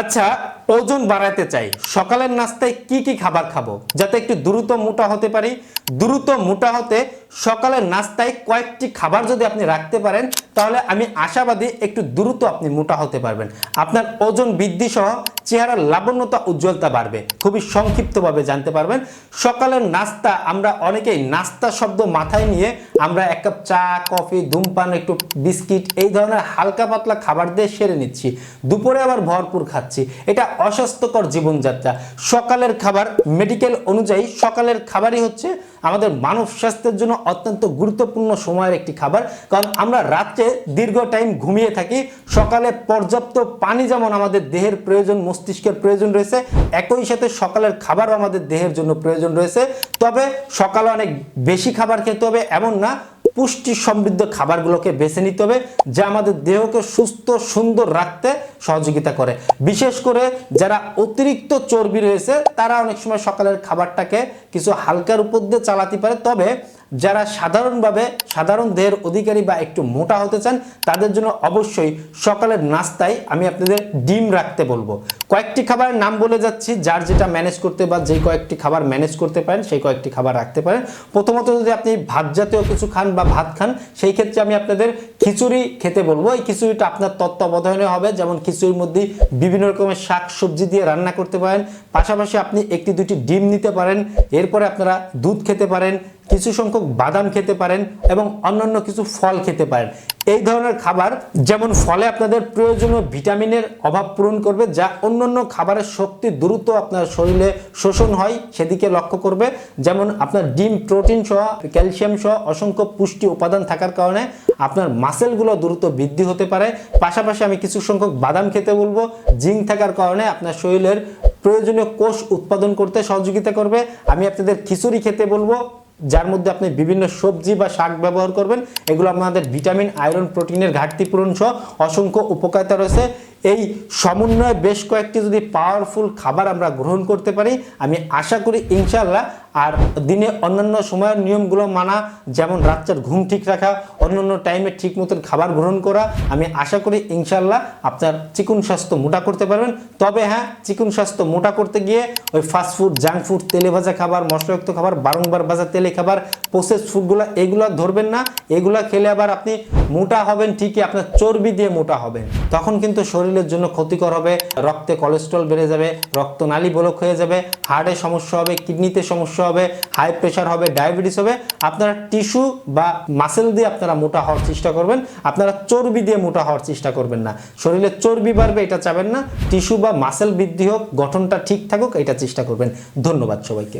আচ্ছা ওজন বাড়াতে চাই। সকালের নাস্তায় কি কি খাবার খাব? যাতে একটু দ্রুত মোটা হতে পারি। দ্রুত মোটা হতে সকালের নাস্তায় কয়েকটি খাবার যদি আপনি রাখতে পারেন তাহলে আমি আশাবাদী একটু দ্রুত আপনি মোটা হতে পারবেন। আপনার ওজন বৃদ্ধি সহ চেহারার লাবণ্যতা উজ্জ্বলতা বাড়বে। খুবই সংক্ষিপ্তভাবে জানতে পারবেন। সকালের নাস্তা, আমরা অনেকেই নাস্তা শব্দ মাথায় নিয়ে আমরা এক কাপ চা, কফি, ধূমপান, একটু বিস্কিট এই ধরনের হালকা পাতলা খাবার দিয়ে সেরে নিচ্ছি। দুপুরে আবার ভরপুর খাচ্ছি। এটা অস্বাস্থ্যকর জীবনযাত্রা। সকালের খাবার মেডিকেল অনুযায়ী সকালের খাবারই হচ্ছে আমাদের মানব স্বাস্থ্যের জন্য অত্যন্ত গুরুত্বপূর্ণ সময়ের একটি খাবার। কারণ আমরা রাত্রে দীর্ঘ টাইম ঘুমিয়ে থাকি, সকালে পর্যাপ্ত পানি যেমন আমাদের দেহের প্রয়োজন, মস্তিষ্কের প্রয়োজন রয়েছে, একই সাথে সকালের খাবারও আমাদের দেহের জন্য প্রয়োজন রয়েছে। তবে সকালে অনেক বেশি খাবার খেতে হবে, এমন না পুষ্টি সমৃদ্ধ খাবারগুলোকে বেছে নিতে হবে, যা আমাদের দেহকে সুস্থ, সুন্দর রাখতে সহযোগিতা করে। বিশেষ করে যারা অতিরিক্ত চর্বি রয়েছে, তারা অনেক সময় সকালের খাবারটাকে কিছু হালকার উপর দিয়ে চালাতে পারে। তবে যারা সাধারণভাবে সাধারণ দেহের অধিকারী বা একটু মোটা হতে চান, তাদের জন্য অবশ্যই সকালের নাস্তায় আমি আপনাদের ডিম রাখতে বলব। কয়েকটি খাবারের নাম বলে যাচ্ছি, যার যেটা ম্যানেজ করতে বা যে কয়েকটি খাবার ম্যানেজ করতে পারেন, সেই কয়েকটি খাবার রাখতে পারেন। প্রথমত যদি আপনি ভাত জাতীয় কিছু খান বা ভাত খান, সেই ক্ষেত্রে আমি আপনাদের খিচুড়ি খেতে বলব। এই খিচুড়িটা আপনার তত্ত্বাবধানে হবে, যেমন খিচুড়ির মধ্যে বিভিন্ন রকমের শাক সবজি দিয়ে রান্না করতে পারেন। পাশাপাশি আপনি একটি দুটি ডিম নিতে পারেন, এরপরে আপনারা দুধ খেতে পারেন কিছু সংখ্যক বাদাম খেতে পারেন এবং অন্যান্য কিছু ফল খেতে পারেন। এই ধরনের খাবার যেমন ফলে আপনাদের প্রয়োজনীয় ভিটামিনের অভাব পূরণ করবে, যা অন্যান্য খাবারের শক্তি দ্রুত আপনার শরীরে শোষণ হয়, সেদিকে লক্ষ্য করবে। যেমন আপনার ডিম, প্রোটিন সহ, ক্যালসিয়াম সহ অসংখ্য পুষ্টি উপাদান থাকার কারণে আপনার মাসেলগুলো দ্রুত বৃদ্ধি হতে পারে। পাশাপাশি আমি কিছু সংখ্যক বাদাম খেতে বলব। জিঙ্ক থাকার কারণে আপনার শরীরের প্রয়োজনীয় কোষ উৎপাদন করতে সহযোগিতা করবে। আমি আপনাদের খিচুড়ি খেতে বলব। যার মধ্যে আপনি বিভিন্ন সবজি বা শাক ব্যবহার করবেন, এগুলো আপনাদের ভিটামিন, আয়রন, প্রোটিনের ঘাটতি পূরণ সহ অসংখ্য উপকারিতা রয়েছে। এই সমন্বয়ে বেশ কয়েকটি যদি পাওয়ারফুল খাবার আমরা গ্রহণ করতে পারি, আমি আশা করি ইনশাল্লাহ আর দিনে অন্যান্য সময়ের নিয়মগুলো মানা, যেমন রাত্রের ঘুম ঠিক রাখা, অন্যান্য টাইমে ঠিক মতন খাবার গ্রহণ করা, আমি আশা করি ইনশাল্লাহ আপনার চিকুন স্বাস্থ্য মোটা করতে পারবেন। তবে হ্যাঁ চিকুন স্বাস্থ্য মোটা করতে গিয়ে ওই ফাস্টফুড জাঙ্ক ফুড তেলে ভাজা খাবার, মশলাযুক্ত খাবার, বারংবার ভাজা তেলে খাবার প্রসেস ফুডগুলো এগুলো ধরবেন না। এগুলো খেলে আবার আপনি মোটা হবেন, ঠিকই আপনার চর্বি দিয়ে মোটা হবেন। তখন কিন্তু শরীরের জন্য ক্ষতিকর হবে, রক্তে কোলেস্ট্রল বেড়ে যাবে রক্তনালী ব্লক হয়ে যাবে হার্টে সমস্যা হবে কিডনিতে সমস্যা হবে হাই প্রেশার হবে ডায়াবেটিস হবে। আপনারা টিস্যু বা মাসেল দিয়ে আপনারা মোটা হওয়ার চেষ্টা করবেন। আপনারা চর্বি দিয়ে মোটা হওয়ার চেষ্টা করবেন না। শরীরে চর্বি বাড়বে, এটা চাবেন না। টিস্যু বা মাসেল বৃদ্ধি হোক, গঠনটা ঠিক থাকুক, এটা চেষ্টা করবেন। ধন্যবাদ সবাইকে।